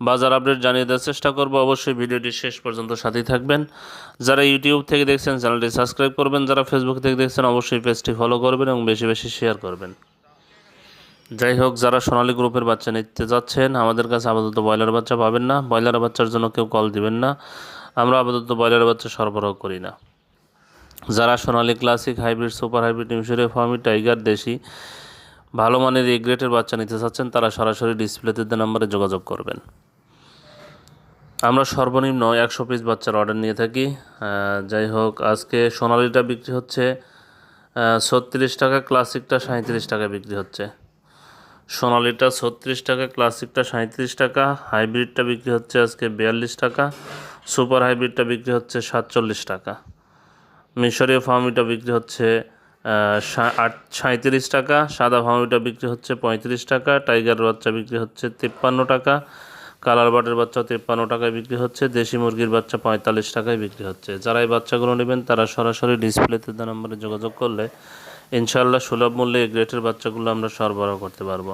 বাজার আপডেট জানিয়ে দেওয়ার চেষ্টা করব। অবশ্যই ভিডিওটি শেষ পর্যন্ত সাথেই থাকবেন। যারা ইউটিউব থেকে দেখছেন, চ্যানেলটি সাবস্ক্রাইব করবেন। যারা ফেসবুক থেকে দেখছেন, অবশ্যই পেজটি ফলো করবেন এবং বেশি বেশি শেয়ার করবেন। যাই হোক, যারা সোনালী গ্রুপের বাচ্চা নিতে যাচ্ছেন, আমাদের কাছে আপাতত ব্রয়লার বাচ্চা পাবেন না। ব্রয়লার বাচ্চার জন্য কেউ কল দিবেন না। আমরা আপাতত ব্রয়লার বাচ্চা সরবরাহ করি না। যারা Sonali classic hybrid super hybrid মিশরে ফার্মি টাইগার দেশি, ভালো মানের এ গ্রেটের বাচ্চা নিতে চাচ্ছেন তারা সরাসরি ডিসপ্লেতে নাম্বারে যোগাযোগ করবেন। আমরা সর্বনিম্ন একশো পিস বাচ্চার অর্ডার নিয়ে থাকি। যাই হোক, আজকে সোনালিটা বিক্রি হচ্ছে ছত্রিশ টাকা, ক্লাসিকটা সাঁত্রিশ টাকা বিক্রি হচ্ছে। সোনালিটা ছত্রিশ টাকা, ক্লাসিকটা সাঁত্রিশ টাকা, হাইব্রিডটা বিক্রি হচ্ছে আজকে বিয়াল্লিশ টাকা, সুপার হাইব্রিডটা বিক্রি হচ্ছে সাতচল্লিশ টাকা। মিশরীয় ফার্মিটা বিক্রি হচ্ছে সাঁত্রিশ টাকা, সাদা ফার্মিটা বিক্রি হচ্ছে পঁয়ত্রিশ টাকা, টাইগার বাচ্চা বিক্রি হচ্ছে তিপ্পান্ন টাকা কালার বাটের বাচ্চা তিপ্পান্ন টাকায় বিক্রি হচ্ছে, দেশি মুরগির বাচ্চা পঁয়তাল্লিশ টাকায় বিক্রি হচ্ছে। যারা এই বাচ্চাগুলো নেবেন, তারা সরাসরি ডিসপ্লেতে দেওয়া নম্বরে যোগাযোগ করলে ইনশাল্লাহ সুলভ মূল্যে এই গ্রেটের বাচ্চাগুলো আমরা সরবরাহ করতে পারব।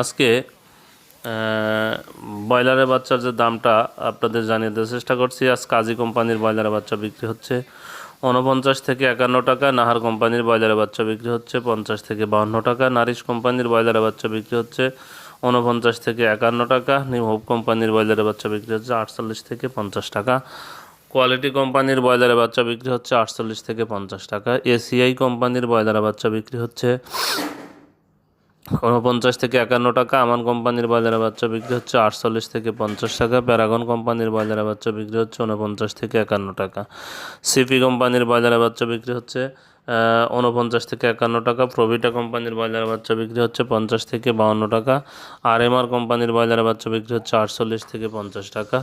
আজকে ব্রয়লারের বাচ্চার যে দামটা আপনাদের জানিয়ে দেওয়ার চেষ্টা করছি, আজ কাজী কোম্পানির ব্রয়লারের বাচ্চা বিক্রি হচ্ছে উনপঞ্চাশ থেকে একান্ন টাকা, নাহার কোম্পানির ব্রয়লারের বাচ্চা বিক্রি হচ্ছে পঞ্চাশ থেকে বাহান্ন টাকা, নারিশ কোম্পানির ব্রয়লারের বাচ্চা বিক্রি হচ্ছে উনপঞ্চাশ থেকে একান্ন টাকা নিউ হোপ কোম্পানির ব্রয়লারের বাচ্চা বিক্রি হচ্ছে আটচল্লিশ থেকে পঞ্চাশ টাকা। কোয়ালিটি কোম্পানির ব্রয়লারের বাচ্চা বিক্রি হচ্ছে আটচল্লিশ থেকে পঞ্চাশ টাকা। এসিআই কোম্পানির ব্রয়লারের বাচ্চা বিক্রি হচ্ছে উনপঞ্চাশ থেকে একান্ন টাকা। আমান কোম্পানির বাজারে বাচ্চা বিক্রি হচ্ছে আটচল্লিশ থেকে পঞ্চাশ টাকা। প্যারাগন কোম্পানির বাজারে বাচ্চা বিক্রি হচ্ছে উনপঞ্চাশ থেকে একান্ন টাকা। সিপি কোম্পানির বাজারে বাচ্চা বিক্রি হচ্ছে উনপঞ্চাশ থেকে একান্ন টাকা। প্রভিটা কোম্পানির বাজারে বাচ্চা বিক্রি হচ্ছে পঞ্চাশ থেকে বাউন্ন টাকা। আর এম আর কোম্পানির বাজারে বাচ্চা বিক্রি হচ্ছে আটচল্লিশ থেকে পঞ্চাশ টাকা।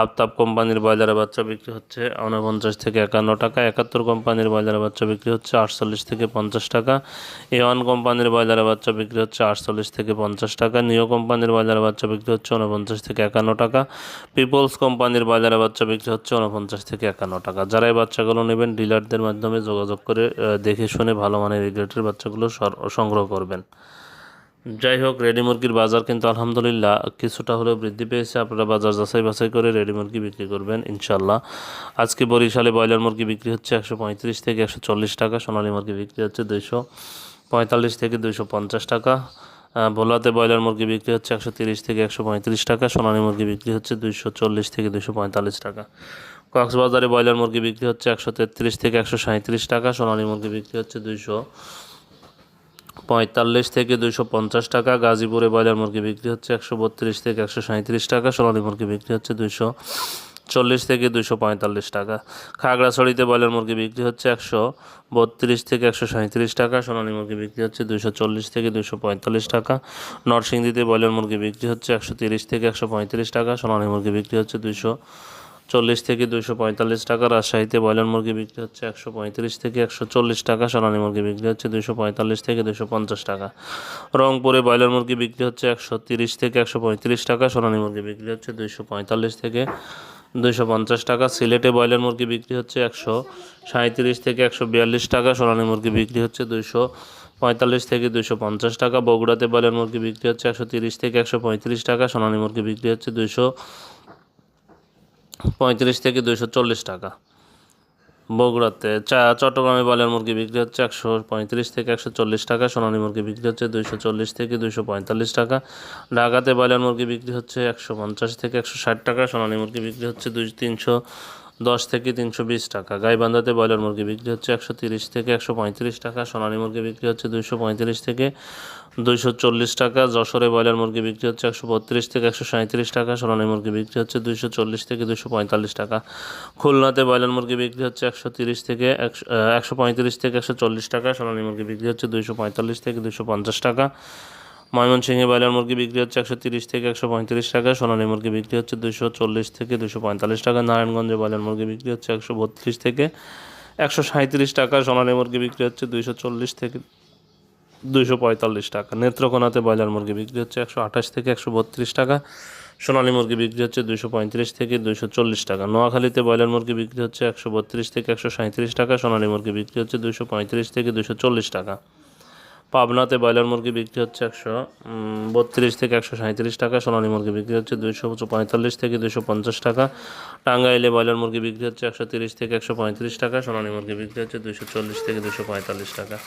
আফতাব কোম্পানির বাজারে বাচ্চা বিক্রি হচ্ছে উনপঞ্চাশ থেকে একান্ন টাকা। একাত্তর কোম্পানির বাজারে বাচ্চা বিক্রি হচ্ছে আটচল্লিশ থেকে পঞ্চাশ টাকা। এ ওয়ান কোম্পানির বাজারে বাচ্চা বিক্রি হচ্ছে আটচল্লিশ থেকে পঞ্চাশ টাকা। নিও কোম্পানির বাজারে বাচ্চা বিক্রি হচ্ছে উনপঞ্চাশ থেকে একান্ন টাকা। পিপলস কোম্পানির বাজারে বাচ্চা বিক্রি হচ্ছে উনপঞ্চাশ থেকে একান্ন টাকা। যারা এই বাচ্চাগুলো নেবেন, ডিলারদের মাধ্যমে যোগাযোগ করে দেখে শুনে ভালো মানের রেগুলেটর বাচ্চাগুলো সংগ্রহ করবেন। যাই হোক, রেডি মুরগির বাজার কিন্তু আলহামদুলিল্লাহ কিছুটা হলেও বৃদ্ধি পেয়েছে। আপনারা বাজার যাচাই বাছাই করে রেডি মুরগি বিক্রি করবেন ইনশাল্লাহ আজকে বরিশালে ব্রয়লার মুরগি বিক্রি হচ্ছে একশো পঁয়ত্রিশ থেকে একশো চল্লিশ টাকা, সোনালী মুরগি বিক্রি হচ্ছে দুইশো পঁয়তাল্লিশ থেকে দুইশো পঞ্চাশ টাকা। ভোলাতে ব্রয়লার মুরগি বিক্রি হচ্ছে একশো তিরিশ থেকে একশো পঁয়ত্রিশ টাকা, সোনালী মুরগি বিক্রি হচ্ছে দুইশো চল্লিশ থেকে দুইশো পঁয়তাল্লিশ টাকা। কক্সবাজারে ব্রয়লার মুরগি বিক্রি হচ্ছে একশো তেত্রিশ থেকে একশো সাঁত্রিশ টাকা, সোনালী মুরগি বিক্রি হচ্ছে দুইশো পঁয়তাল্লিশ থেকে দুইশো পঞ্চাশ টাকা, গাজীপুরে ব্রয়লার মুরগি বিক্রি হচ্ছে একশো বত্রিশ থেকে একশো সাঁত্রিশ টাকা, সোনালী মুরগি বিক্রি হচ্ছে দুইশো চল্লিশ থেকে দুইশো পঁয়তাল্লিশ টাকা। খাগড়াছড়িতে ব্রয়লার মুরগি বিক্রি হচ্ছে একশো বত্রিশ থেকে একশো সাঁত্রিশ টাকা, সোনালী মুরগি বিক্রি হচ্ছে দুইশো চল্লিশ থেকে দুইশো পঁয়তাল্লিশ টাকা। নরসিংদীতে ব্রয়লার মুরগি বিক্রি হচ্ছে একশো তিরিশ থেকে একশো পঁয়ত্রিশ টাকা, সোনালী মুরগি বিক্রি হচ্ছে দুইশো চল্লিশ থেকে দুইশো পঁয়তাল্লিশ টাকা। রাজশাহীতে ব্রয়লার মুরগি বিক্রি হচ্ছে একশো পঁয়ত্রিশ থেকে একশো চল্লিশ টাকা। সোনালী মুরগি বিক্রি হচ্ছে দুইশো পঁয়তাল্লিশ থেকে দুইশো পঞ্চাশ টাকা। রংপুরে ব্রয়লার মুরগি বিক্রি হচ্ছে একশো তিরিশ থেকে একশো পঁয়ত্রিশ টাকা। সোনালী মুরগি বিক্রি হচ্ছে দুইশো পঁয়তাল্লিশ থেকে দুইশো পঞ্চাশ টাকা। সিলেটে ব্রয়লার মুরগি বিক্রি হচ্ছে একশো সাঁত্রিশ থেকে একশো বিয়াল্লিশ টাকা। সোনালী মুরগি বিক্রি হচ্ছে দুইশো পঁয়তাল্লিশ থেকে দুইশো পঞ্চাশ টাকা। বগুড়াতে ব্রয়লার মুরগি বিক্রি হচ্ছে একশো তিরিশ থেকে একশো পঁয়ত্রিশ টাকা। সোনালী মুরগি বিক্রি হচ্ছে দুইশো পঁয়ত্রিশ থেকে দুইশো চল্লিশ টাকা। বগুড়াতে চা, চট্টগ্রামে বয়লার মুরগি বিক্রি হচ্ছে একশো পঁয়ত্রিশ থেকে একশো চল্লিশ টাকা, সোনালী মুরগি বিক্রি হচ্ছে দুইশো চল্লিশ থেকে দুইশো পঁয়তাল্লিশ টাকা। ঢাকাতে বয়লার মুরগি বিক্রি হচ্ছে একশো পঞ্চাশ থেকে একশো ষাট টাকা, সোনালী মুরগি বিক্রি হচ্ছে দুই তিনশো দশ থেকে তিনশো বিশ টাকা। গাইবান্ধাতে ব্রয়লার মুরগি বিক্রি হচ্ছে একশো তিরিশ থেকে একশো পঁয়ত্রিশ টাকা। সোনালী মুরগি বিক্রি হচ্ছে দুইশো পঁয়ত্রিশ থেকে দুইশো চল্লিশ টাকা। যশোরে ব্রয়লার মুরগি বিক্রি হচ্ছে একশো বত্রিশ থেকে একশো সাঁত্রিশ টাকা। সোনালী মুরগি বিক্রি হচ্ছে দুইশো চল্লিশ থেকে দুশো পঁয়তাল্লিশ টাকা। খুলনাতে ব্রয়লার মুরগি বিক্রি হচ্ছে একশো তিরিশ থেকে একশো একশো পঁয়ত্রিশ থেকে একশো চল্লিশ টাকা। সোনালী মুরগি বিক্রি হচ্ছে দুইশো পঁয়তাল্লিশ থেকে দুশো পঞ্চাশ টাকা। ময়মনসিংহে ব্রয়লার মুরগি বিক্রি হচ্ছে একশো তিরিশ থেকে একশো পঁয়ত্রিশ টাকা, সোনালী মুরগি বিক্রি হচ্ছে দুশো চল্লিশ থেকে দুশো পঁয়তাল্লিশ টাকা, নারায়ণগঞ্জে ব্রয়লার মুরগি বিক্রি হচ্ছে একশো বত্রিশ থেকে একশো সাঁত্রিশ টাকা, সোনালী মুরগি বিক্রি হচ্ছে দুইশো চল্লিশ থেকে দুইশো পঁয়তাল্লিশ টাকা। নেত্রকোনাতে ব্রয়লার মুরগি বিক্রি হচ্ছে একশো আঠাশ থেকে একশো বত্রিশ টাকা, সোনালী মুরগি বিক্রি হচ্ছে দুইশো পঁয়ত্রিশ থেকে দুইশো চল্লিশ টাকা। নোয়াখালীতে ব্রয়লার মুরগি বিক্রি হচ্ছে একশো বত্রিশ থেকে একশো সাঁত্রিশ টাকা, সোনালী মুরগি বিক্রি হচ্ছে দুইশো পঁয়ত্রিশ থেকে দুইশো চল্লিশ টাকা। পাবনাতে ব্রয়লার মুরগি বিক্রি হচ্ছে একশো বত্রিশ থেকে একশো সাঁত্রিশ টাকা, সোনালী মুরগি বিক্রি হচ্ছে দুইশো পঁয়তাল্লিশ থেকে দুশো পঞ্চাশ টাকা, টাঙ্গাইলে ব্রয়লার মুরগি বিক্রি হচ্ছে একশো তিরিশ থেকে একশো পঁয়ত্রিশ টাকা, সোনালী মুরগি বিক্রি হচ্ছে দুশো চল্লিশ থেকে দুশো পঁয়তাল্লিশ টাকা।